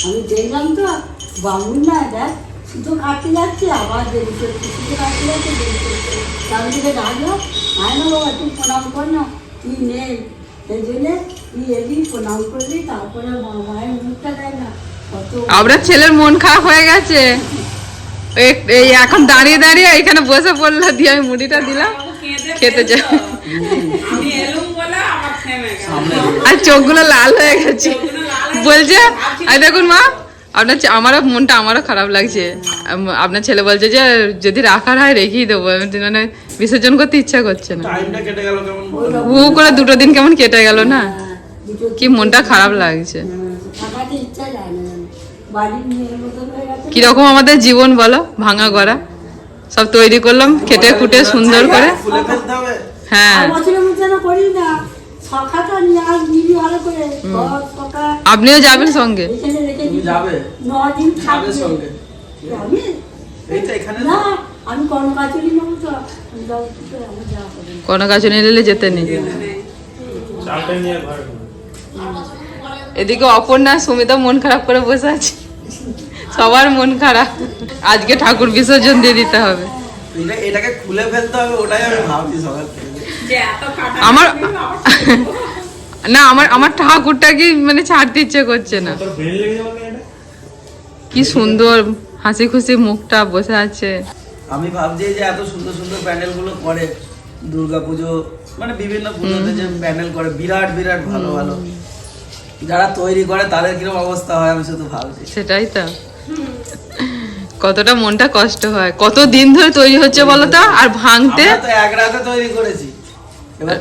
আমি দেখলাম তো বামুন না দেখ সুতো কাটতে যাচ্ছে আবার দেরি করছে সুতো কাটতে যাচ্ছে দেরি করছে। তার থেকে ডাকলো আয় না বাবা তুই প্রণাম কর না তুই নেই সেই জন্যে তুই এলি প্রণাম করলি তারপরে মা- মায়ের মুখটা দেয় না কত আপনার ছেলের মন খারাপ হয়ে গেছে। এই- এই এখন দাঁড়িয়ে দাঁড়িয়ে এখানে বসে পড়ল দিয়ে আমি মুড়িটা দিলাম খেতে গেল আর চোখগুলো লাল হয়ে গেছে। বলছে আর দেখুন মা আপনার আমারও মনটা আমারও খারাপ লাগছে। আপনার ছেলে বলছে যে যদি রাখার হয় রেখেই দেবো। মানে বিসর্জন করতে ইচ্ছা করছে না। টাইমটা কেটে গেল কেমন? হু করে দুটো দিন কেমন কেটে গেল না? কি মনটা খারাপ লাগছে। কীরকম আমাদের জীবন বলো ভাঙা গড়া। সব তৈরি করলাম খেটে খুটে সুন্দর করে। হ্যাঁ আপনিও যাবেন সঙ্গে। কোনো কাছে নিলে যেতে নেই। এদিকে অপর্ণা সুমিতা মন খারাপ করে বসে আছে। সবার মন খারাপ। আজকে ঠাকুর বিসর্জন দিয়ে দিতে হবে। এটাকে খুলে ফেলতে হবে ওটাই আমি ভাবছি থেকে। কাটা আমার না আমার আমার ঠাকুরটা কি মানে ছাড়তে ইচ্ছে করছে না। কি সুন্দর হাসি খুশি মুখটা বসে আছে। আমি ভাবছি যে এত সুন্দর সুন্দর প্যান্ডেলগুলো করে দুর্গা পুজো মানে বিভিন্ন পুজোতে যে প্যান্ডেল করে বিরাট বিরাট ভালো ভালো। যারা তৈরি করে তাদের কীরকম অবস্থা হয় আমি শুধু ভাবছি। সেটাই তো। কতটা মনটা কষ্ট হয়। কত দিন ধরে তৈরি হচ্ছে বলো তো? আর ভাঙতে? তো এক রাতে তৈরি করেছি।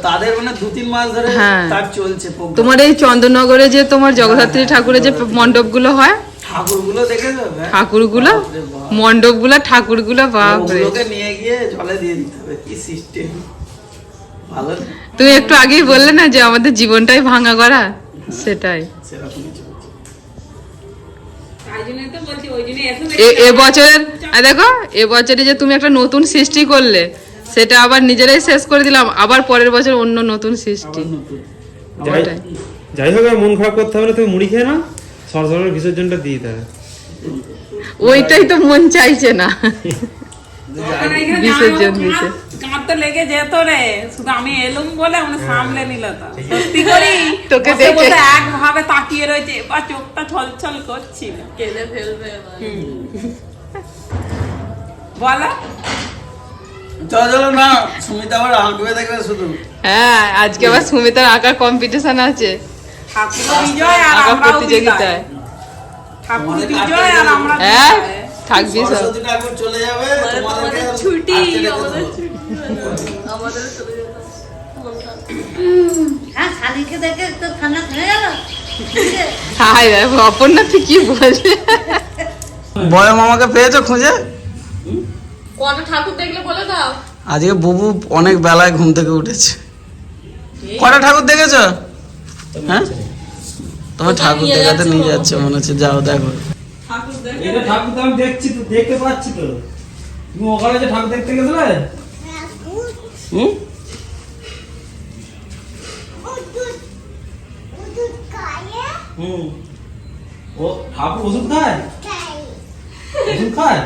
তাদের মানে দু তিন মাস ধরে হ্যাঁ। তার চলছে তোমার এই চন্দননগরে যে তোমার জগদ্ধাত্রী ঠাকুরের যে মণ্ডপগুলো হয় ঠাকুরগুলো দেখেছ হ্যাঁ? ঠাকুরগুলো বাপ। মণ্ডপগুলো ঠাকুরগুলো বাপরে ওগুলোকে নিয়ে গিয়ে জলে দিয়ে দিতে হবে কি সিস্টেম ভালো তুমি একটু আগেই বললে না যে আমাদের জীবনটাই ভাঙা করা সেটাই সেরকম কিছু হচ্ছে। তাই জন্যই তো বলছি ওই জন্য এত এ- এ বছরের আর দেখো এ বছরে যে তুমি একটা নতুন সৃষ্টি করলে সেটা আবার নিজেরাই শেষ করে দিলাম আবার পরের বছর অন্য নতুন সৃষ্টি। যাই হোক আর মন খারাপ করতে হবে না তুমি মুড়ি খেয়ে না সরসরের বিসর্জনটা দিয়ে দিতে হবে ওইটাই তো মন চাইছে না। বিসর্জন দিতে। কাঁদ- কাঁদতে লেগে যেত রে শুধু আমি এলুম বলে আমরা সামলে নিল তো। সত্যি করি তোকে দেখে। একভাবে তাকিয়ে রয়েছে এবার চোখটা ছলছল করছিল। কেঁদে ফেলবে এবার। বলো। চলো চলো না সুমিতা আবার আঁকবে দেখবে শুধু। হ্যাঁ আজকে আবার সুমিতার আঁকার কম্পিটিশন আছে। ঠাকুর বিজয় আঁকা প্রতিযোগিতায় বিজয়। ঠাকুর বিজয় আর আমরা হ্যাঁ বিজয়। থাকবি সব। সরস্বতী ঠাকুর চলে যাবে তোমাদের ছুটি আমাদের ছুটি। আমাদের চলে যেতে খারাপ। হ্যাঁ অপর্ণা তুই কি বলছে বয় মামাকে পেয়েছ খুঁজে? কটা ঠাকুর দেখলে বলে দাও? আজকে বুবু অনেক বেলায় ঘুম থেকে উঠেছে। কটা ঠাকুর দেখেছ? হ্যাঁ? তোমার ঠাকুর দেখাতে নিয়ে যাচ্ছে মনে হচ্ছে যাও দেখো। ঠাকুর ঠাকুর তো আমি দেখছি তো দেখতে পাচ্ছি তো। তুমি ওখানে যে ঠাকুর দেখতে গেছিলে? হুম? হুম। ও ঠাকুর ওষুধ খায়। ওষুধ খায়?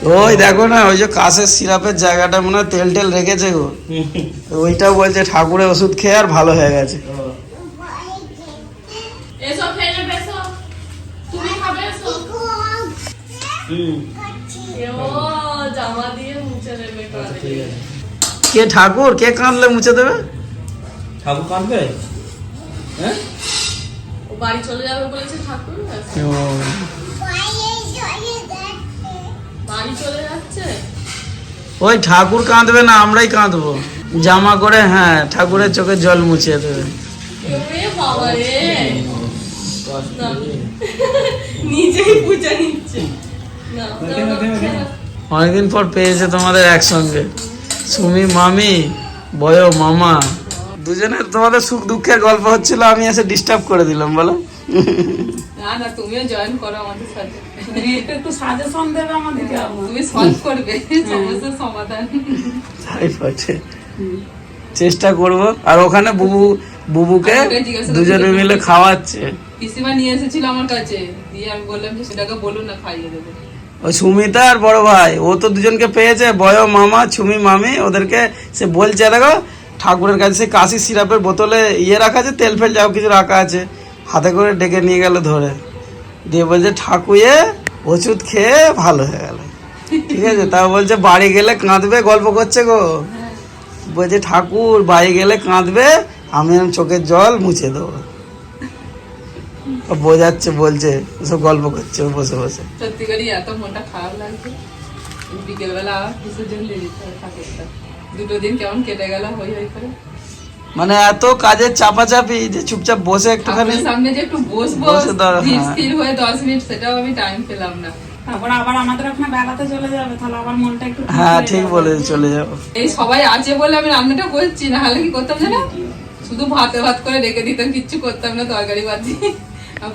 ওই দেখো না ওই যে কাশের সিরাপের জায়গাটা মনে হয় তেল টেল রেখেছে গো। ওইটা বলছে ঠাকুরের ওষুধ খেয়ে আর ভালো হয়ে গেছে। আছে। কে ঠাকুর কে কাঁদলে মুছে দেবে? ঠাকুর কাঁদবে? হ্যাঁ? বাড়ি চলে যাবে বলেছে ঠাকুর বাড়ি চলে যাচ্ছে? ওই ঠাকুর কাঁদবে না আমরাই কাঁদবো। জামা করে হ্যাঁ ঠাকুরের চোখে জল মুছিয়ে দেবে। অনেকদিন পর পেয়েছে তোমাদের একসঙ্গে। সুমি মামি বয় মামা। দুজনের তোমাদের সুখ দুঃখের গল্প হচ্ছিল আমি এসে ডিস্টার্ব করে দিলাম বলো। না না তুমিও জয়েন করো আমাদের সাথে। একটু একটু সাজেশন দেবে আমাদেরকে তুমি সলভ করবে সমস্যার সমাধান। তাই বটে। চেষ্টা করব। আর ওখানে বুবু বুবুকে দুজনে মিলে খাওয়াচ্ছে। পিসিমা নিয়ে এসেছিল আমার কাছে। দিয়ে আমি বললাম যে সেটাকে বলুন না খাইয়ে দেবে। ওই সুমিতা আর বড় ভাই ও তো দুজনকে পেয়েছে বয় মামা ছুমি মামি ওদেরকে সে বলছে দেখো ঠাকুরের কাছে সেই কাশি সিরাপের বোতলে ইয়ে রাখা আছে তেল ফেল যাও কিছু রাখা আছে। হাতে করে ডেকে নিয়ে গেল ধরে। দিয়ে বলছে ঠাকুয়ে ওষুধ খেয়ে ভালো হয়ে গেল। ঠিক আছে? তা বলছে, বাড়ি গেলে কাঁদবে, গল্প করছে গো। বলছে, ঠাকুর, বাড়ি গেলে কাঁদবে, আমি চোখের জল মুছে দেবো। বোঝাচ্ছে, বলছে সব গল্প করছে, বসে বসে। দুটো দিন কেমন কেটে গেল, হই হই করে। মানে এত কাজের চাপাচাপি যে চুপচাপ বসে একটুখানি সামনে যে একটু বসবো বসে দাঁড়া, হ্যাঁ। স্থির হয়ে দশ মিনিট সেটাও আমি টাইম পেলাম না। তারপর আবার আমাদের ওখানে বেড়াতে চলে যাবে তাহলে আবার মনটা একটু হ্যাঁ ঠিক বলে চলে যাব। এই সবাই আছে বলে আমি রান্নাটা করছি না হলে কি করতাম জানো? শুধু ভাতে ভাত করে রেখে দিতাম কিচ্ছু করতাম না তরকারি বাজি আর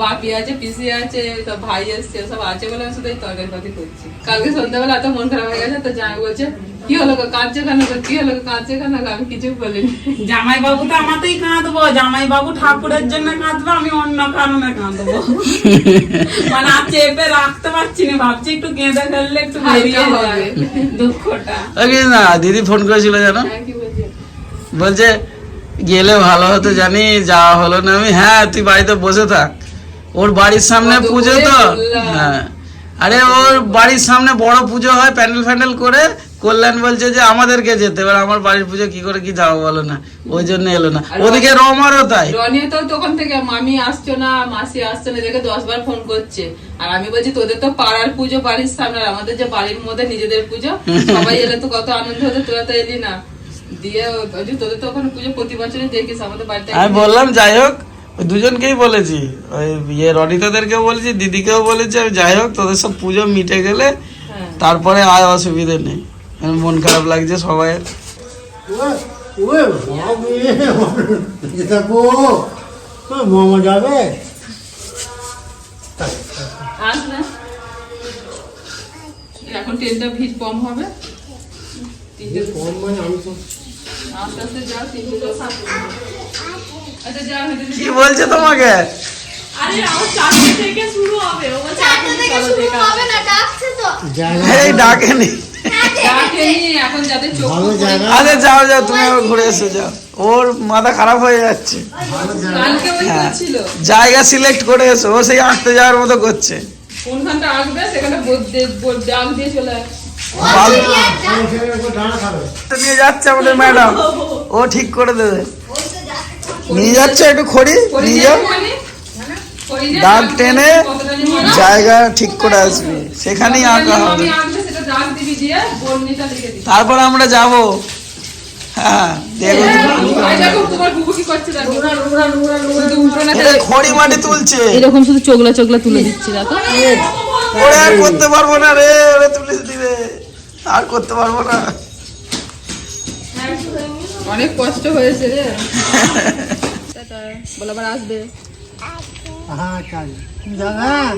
বাপি আছে পিসি আছে তো ভাই এসছে সব আছে বলে আমি শুধু এই তরকারি বাজি করছি। কালকে সন্ধ্যাবেলা এত মন খারাপ হয়ে গেছে তো জামাই বলছে কি হলো গো কাঁদছে কেন কি হলো গো কাঁদছে কেন আমি কিছু বলিনি। জামাই বাবু তো আমাতেই কাঁদবো জামাই বাবু ঠাকুরের জন্য কাঁদবো আমি অন্য কারণে কাঁদবো। মানে আর চেপে রাখতে পারছি না ভাবছি একটু কেঁদে ফেললে একটু বেরিয়ে যাবে দুঃখটা। না দিদি ফোন করেছিল জানো? হ্যাঁ বলছে? গেলে ভালো হতো জানি যাওয়া হলো না। আমি হ্যাঁ তুই বাড়িতে বসে থাক। ওর বাড়ির সামনে পুজো তো? হ্যাঁ। আরে ওর বাড়ির সামনে বড় পুজো হয় প্যান্ডেল ফ্যান্ডেল করে কল্যাণ বলছে যে আমাদেরকে যেতে। এবার আমার বাড়ির পুজো কি করে কি যাব বলো না? ওই জন্য এলো না। ওদিকে রমারও তাই। রনিও তো তখন থেকে মামি আসছো না মাসি আসছো না দেখে দশ বার ফোন করছে। আর আমি বলছি তোদের তো পাড়ার পুজো বাড়ির সামনে আর আমাদের যে বাড়ির মধ্যে নিজেদের পুজো সবাই এলে তো কত আনন্দ হতো তোরা তো এলি না। দিয়ে তোদের তো ওখানে পুজো প্রতি বছরই দেখিস আমাদের বাড়িতে আমি বললাম যাই হোক ওই দুজনকেই বলেছি। ওই ইয়ে রনিতাদেরকেও বলেছি দিদিকেও বলেছি আমি যাই হোক তোদের সব পুজো মিটে গেলে হ্যাঁ। তারপরে আয় অসুবিধে নেই। মন খারাপ লাগছে সবাই মোমো যাবে? এখন ট্রেনটা ভিড় কম হবে। কম মানে আমি তো আস্তে আস্তে যাও তিনটে তো সাত আচ্ছা যাও হেঁটে কি বলছে তোমাকে? ডাকেনি। আরে যাও যাও তুমি ঘুরে এসে যাও। ওর মাথা খারাপ হয়ে যাচ্ছে। হ্যাঁ। জায়গা সিলেক্ট করে এসো ও সেই আঁকতে যাওয়ার মতো করছে। নিয়ে যাচ্ছে আমাদের ম্যাডাম। ও ঠিক করে দেবে। নিয়ে যাচ্ছে একটু খড়ি নিয়ে যাও। যে দাগ টেনে কতটা যে মনে- জায়গা ঠিক করে আসবে। সেখানেই আঁকা হবে। তারপর আমরা যাব। হ্যাঁ উল্টো না এটা খড়ি মাটি তুলছে। এরকম শুধু চোগলা চোগলা তুলে দিচ্ছি দেখো। ওরে আর করতে পারব না রে ওরে তুলে দিবে। আর করতে পারব না। অনেক কষ্ট হয়েছে রে। বলে আবার আসবে। হ্যাঁ?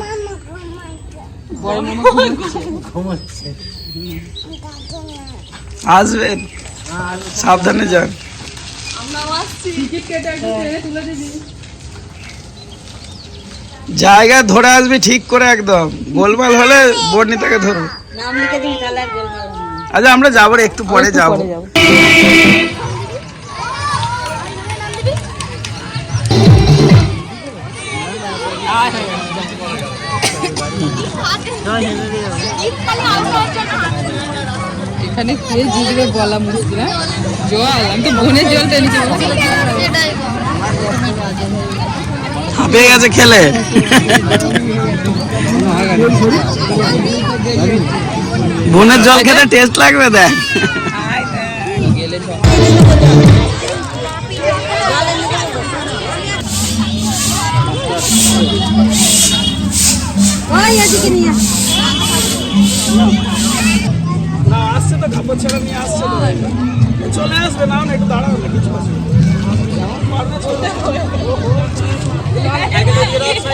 আসবেন সাবধানে যান। দিবি। জায়গা ধরে আসবি ঠিক করে একদম। গোলমাল হলে বর্ণিতাকে ধরো। আচ্ছা আমরা যাব রে, একটু পরে যাব। এখানে কে জিতবে বলা মুশকিল হ্যাঁ? জল আমি তো বোনের জল টেনেছি হাঁপিয়ে গেছে খেলে। বোনের জল খেতে টেস্ট লাগবে দেখ। না আসছে তো কাপড় ছেড়ে নিয়ে আসছে তো। চলে আসবে না একটু দাঁড়াও না কিছু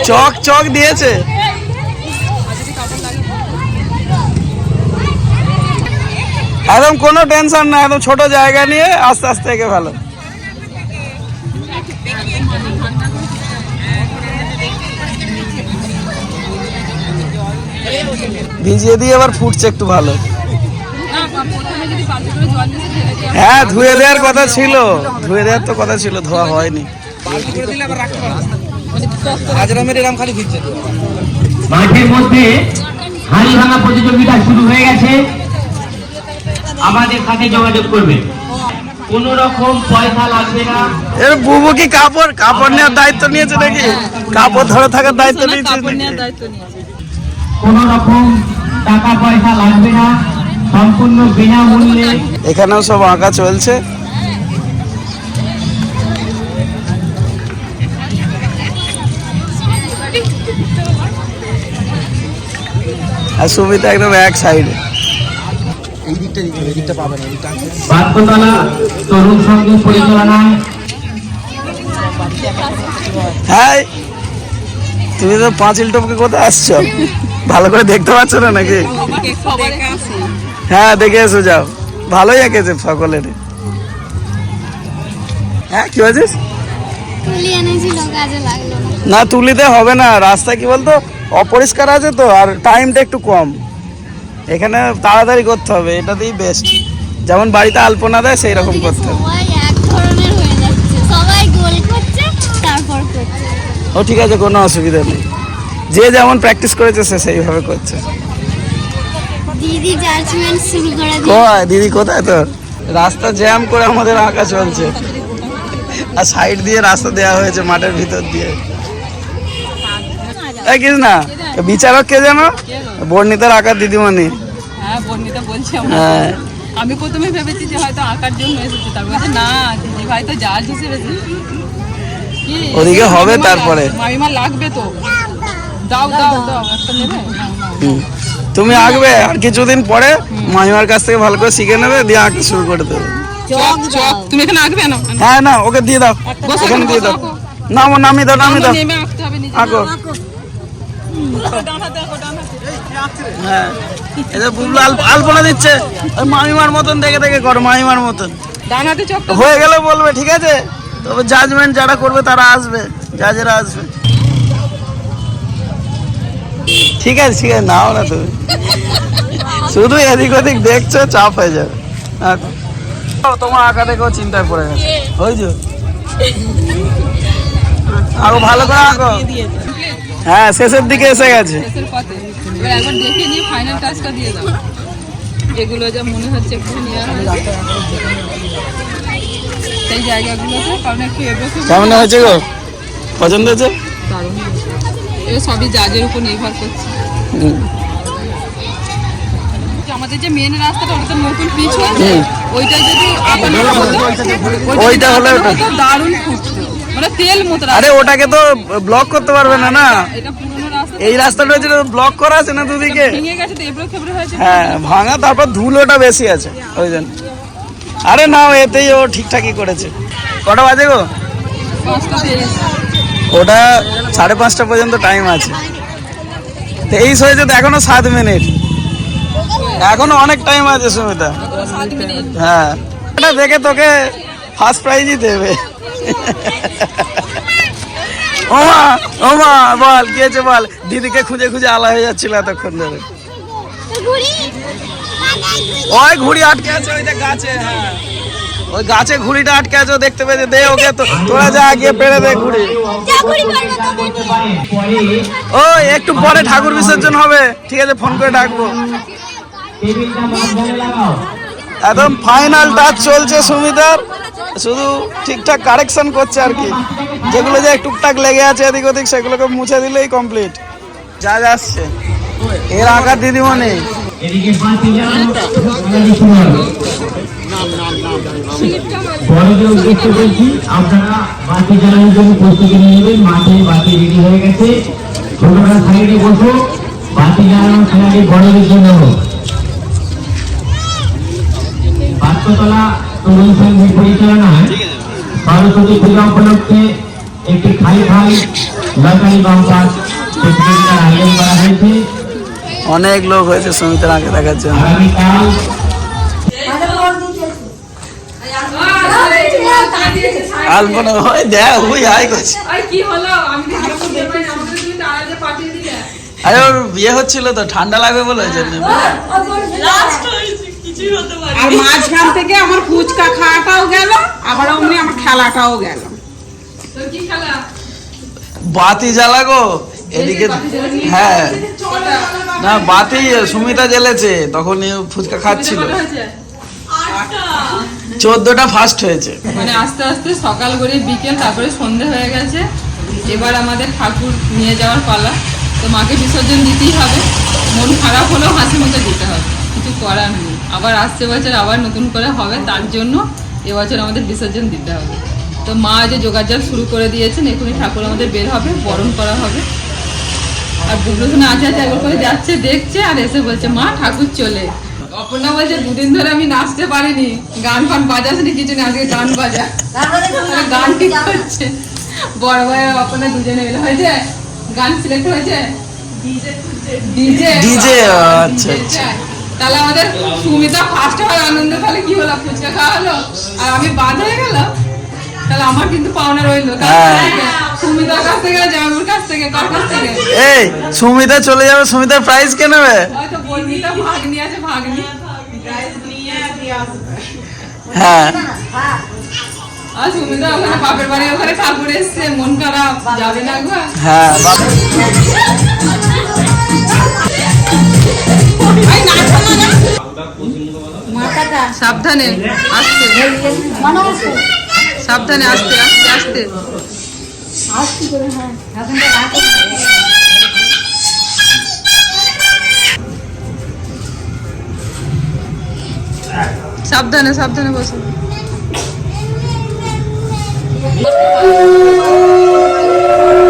চক চক দিয়েছে। একদম কোনো টেনশন না একদম ছোট জায়গা নিয়ে আস্তে আস্তে একে ভালো। ভিজিয়ে দিয়ে আবার ফুটছে একটু ভালো। হ্যাঁ ধুয়ে দেওয়ার কথা ছিল। ধুয়ে দেওয়ার তো কথা ছিল ধোয়া হয়নি। মাঠের মধ্যে হাড়ি ভাঙা প্রতিযোগিতা শুরু হয়ে গেছে। আমাদের সাথে যোগাযোগ করবে কোন রকম পয়সা লাগবে না। এর বুবু কি কাপড়? কাপড় নেওয়ার দায়িত্ব নিয়েছে নাকি? কাপড় ধরে থাকার দায়িত্ব নিয়েছে? কোন রকম টাকা পয়সা লাগবে না সম্পূর্ণ বিনামূল্যে। এখানেও সব আঁকা চলছে। আর সুমিতা একদম এক সাইডে বাদ্যতলা তরুণ সংগীত পরিচালনায়। হ্যাঁ তুমি তো পাঁচিল টপকে কোথায় আসছো? ভালো করে দেখতে পাচ্ছ না নাকি? হ্যাঁ দেখে এসো যাও। ভালোই এঁকেছে সকলের হ্যাঁ কি বলছিস? না। না তুলিতে হবে না। রাস্তা কি বলতো? অপরিষ্কার আছে তো আর টাইমটা একটু কম। এখানে তাড়াতাড়ি করতে হবে এটাতেই বেস্ট যেমন বাড়িতে আলপনা দেয় সেই রকম করতে হবে। ও ঠিক আছে কোনো অসুবিধা নেই। যে যেমন প্র্যাকটিস করেছে সে সেইভাবে করছে। দিদি জাজমেন্ট শুরু করে কয় দিদি কোথায় তোর? রাস্তা জ্যাম করে আমাদের আঁকা চলছে। আর সাইড দিয়ে রাস্তা দেওয়া হয়েছে মাঠের ভিতর দিয়ে। এই কিছু না বিচারক কে জানো বর্ণিতার আঁকার দিদিমণি। হ্যাঁ বর্ণিতা বলছে হ্যাঁ। আমি প্রথমে ভেবেছি যে হয়তো আঁকার জন্য এসেছে তারপর না দিদি ভাই তো জাজ হিসেবে ওদিকে হবে তারপরে। মামিমা লাগবে তো। দাও দাও দাও একটা নেবে। তুমি আঁকবে আর কিছুদিন পরে মামিমার কাছ থেকে ভালো করে শিখে নেবে দিয়ে আঁকতে শুরু করে দেবে। তুমি এখানে আঁকবে না? হ্যাঁ না ওকে দিয়ে দাও। ওখানে দিয়ে দাও। নামো নামিয়ে দাও নামিয়ে দাও। আঁকো। হ্যাঁ। এটা বুবলু আলপনা দিচ্ছে। মামিমার মতন দেখে দেখে করো মামিমার মতন। ডান হাতে হয়ে গেলে বলবে ঠিক আছে? তবে জাজমেন্ট যারা করবে তারা আসবে জাজেরা আসবে। ঠিক আছে ঠিক আছে নাও না তুমি। শুধু এদিক ওদিক দেখছ চাপ হয়ে যাবে। আঁকো। তোমার আঁকা দেখেও চিন্তায় পড়ে গেছে। ওই যে। আরও ভালো করে আঁকো। হ্যাঁ শেষের দিকে এসে গেছে। এগুলো যা মনে হচ্ছে জায়গাগুলোতে কারণ একটু কেমন হয়েছে গো? পছন্দ হয়েছে? দারুণ সবই জাজের উপর নির্ভর করছে। আমাদের যে মেন রাস্তাটা ওটা তো নতুন পিচ হয়েছে ওইটা যদি ওইটা হলে ওটা- দারুণ ফুটতো। মানে তেল মতো আরে ওটাকে তো ব্লক করতে পারবে না না? এটা পুরোনো রাস্তা এই রাস্তাটা ব্লক করা আছে না দুদিকে? ভেঙে গেছে তো এবড়ো খেবড়ো হয়েছে। হ্যাঁ ভাঙা তারপর ধুলোটা বেশি আছে ওই জন্য। আরে না, এতেই ও ঠিকঠাকই করেছে। কটা বাজে গো? ওটা সাড়ে পাঁচটা পর্যন্ত টাইম আছে। তেইশ হয়েছে তো এখনও সাত মিনিট এখনও অনেক টাইম আছে সুমিতা। হ্যাঁ। এটা দেখে তোকে ফার্স্ট প্রাইজই দেবে। ওমা ওমা বল, কি বল? দিদিকে খুঁজে খুঁজে আলা হয়ে যাচ্ছিল এতক্ষণ ধরে। ওই ঘুড়ি আটকে আছে, ওই গাছে হ্যাঁ। ওই গাছে ঘুড়িটা আটকে আছে দেখতে পেয়েছে। দে ওকে তো, তোরা যা গিয়ে পেড়ে দে ঘুড়ি। ও একটু পরে ঠাকুর বিসর্জন হবে। ঠিক আছে, ফোন করে ডাকবো। একদম ফাইনাল টাচ চলছে সুমিতার। শুধু ঠিকঠাক কারেকশন করছে আর কি। যেগুলো যে টুকটাক লেগে আছে এদিক ওদিক, সেগুলোকে মুছে দিলেই কমপ্লিট যা যাচ্ছে এর আঁকার দিদিমণি। এদিকে বড়দের উদ্দেশ্য বলছি আপনারা বাতি জ্বালানোর জন্য প্রস্তুতি নিয়ে নেবেন মাঠে বাতি রেডি হয়ে গেছে। ছোটরা সাইডে বসো। বাতি জ্বালানোর খেলাটি বড়দের জন্য হোক। বাচ্চতলা তরুণ সংঘের পরিচালনায় সরস্বতী পূজা উপলক্ষে একটি খালি খালি লটারি বাম্পার প্রতিযোগিতার আয়োজন করা হয়েছে। অনেক লোক হয়েছে সুমিতার আগে দেখার জন্য। আলপনা হয় দেখ ওই করছে। আরে ওর বিয়ে হচ্ছিল তো ঠান্ডা লাগবে বলে ওই জন্য। আর মাঝখান থেকে আমার ফুচকা খাওয়াটাও গেল আবার অমনি আমার খেলাটাও গেল। তো কি খেলা? বাতি জ্বালাগো এদিকে হ্যাঁ। না বাতি সুমিতা জ্বেলেছে তখন ফুচকা খাচ্ছিল। চোদ্দটা ফার্স্ট হয়েছে। মানে আস্তে আস্তে সকাল করে বিকেল তারপরে সন্ধে হয়ে গেছে। এবার আমাদের ঠাকুর নিয়ে যাওয়ার পালা। তো মাকে বিসর্জন দিতেই হবে। মন খারাপ হলেও হাসি মুখে দিতে হবে। কিছু করার নেই। আবার আসছে বছর আবার নতুন করে হবে। তার জন্য এবছর আমাদের বিসর্জন দিতে হবে। তো মা যে যোগাযোগ শুরু করে দিয়েছেন। এখনই ঠাকুর আমাদের বের হবে বরণ করা হবে। আর শুনে আছে আছে একবার করে যাচ্ছে দেখছে আর এসে বলছে মা ঠাকুর চলে। অপর্ণা বলছে দুদিন ধরে আমি নাচতে পারিনি গান ফান বাজাসনি কিছু না আজকে গান বাজা। গান ঠিক হচ্ছে বড় ভাই অপর্ণা দুজনে মিলে হয়েছে গান সিলেক্ট হয়েছে। ডিজে ডিজে আচ্ছা আচ্ছা। তাহলে আমাদের সুমিতা ফার্স্ট হওয়ার আনন্দ তাহলে কি হলো? ফুচকা খাওয়া হলো? আর আমি বাদ হয়ে গেল তাহলে আমার কিন্তু পাওনা রইল। হ্যাঁ। সুমিতার কাছ থেকে জামাইবাবুর কাছ থেকে কার কাছ থেকে? এই সুমিতা চলে যাবে সুমিতার প্রাইস কে নেবে? হয়তো বর্ণিতা ভাগ্নি আছে ভাগ্নি হ্যাঁ। আর সুমিতা ওখানে বাপের বাড়ি ওখানে ঠাকুর এসছে মন খারাপ যাবে না গো হ্যাঁ সাবধানে আসতে সাবধানে আসতে আসতে আসতে সাবধানে সাবধানে বসো Thank you.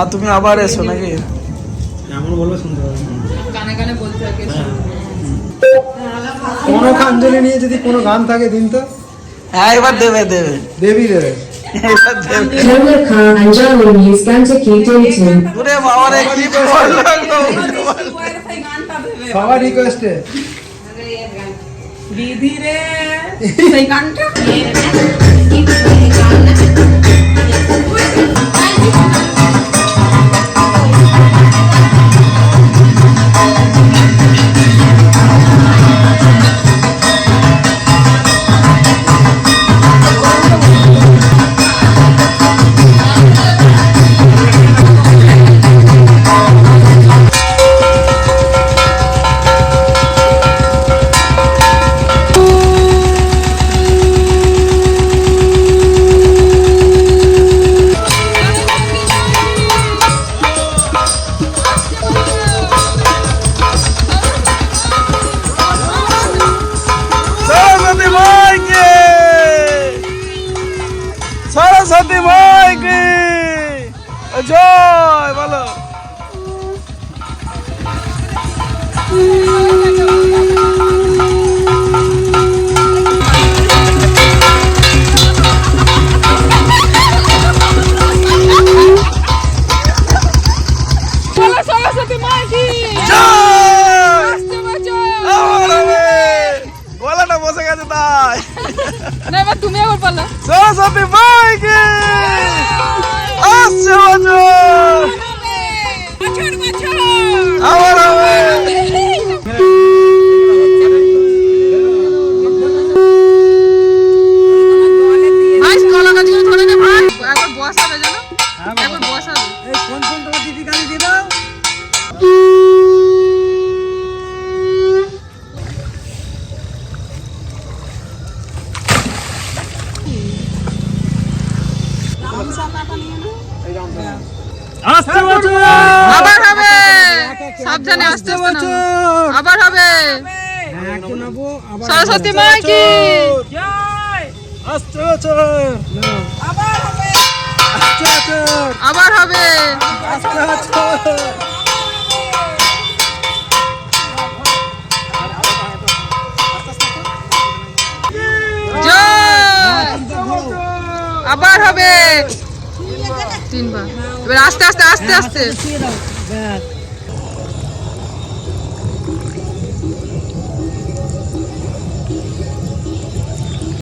মা তুমি আবার এসো নাকি? এমন বলবে শুনতে বলতে থাকে কোনো খাঞ্জলি নিয়ে যদি কোনো গান থাকে দিন তো হ্যাঁ এবার দেবে দেবে। দেবী দেবে। সবার রিকোয়েস্টে দিদি রে সেই গানটা? আসতে বছর আবার হবে সাবধানে আসতে নামো। আবার হবে। সরস্বতী মাইকি জয় আসতে বছর আবার হবে। আবার হবে আসছে বছর আবার হবে। তিনবার। এবার আস্তে আস্তে আস্তে আস্তে।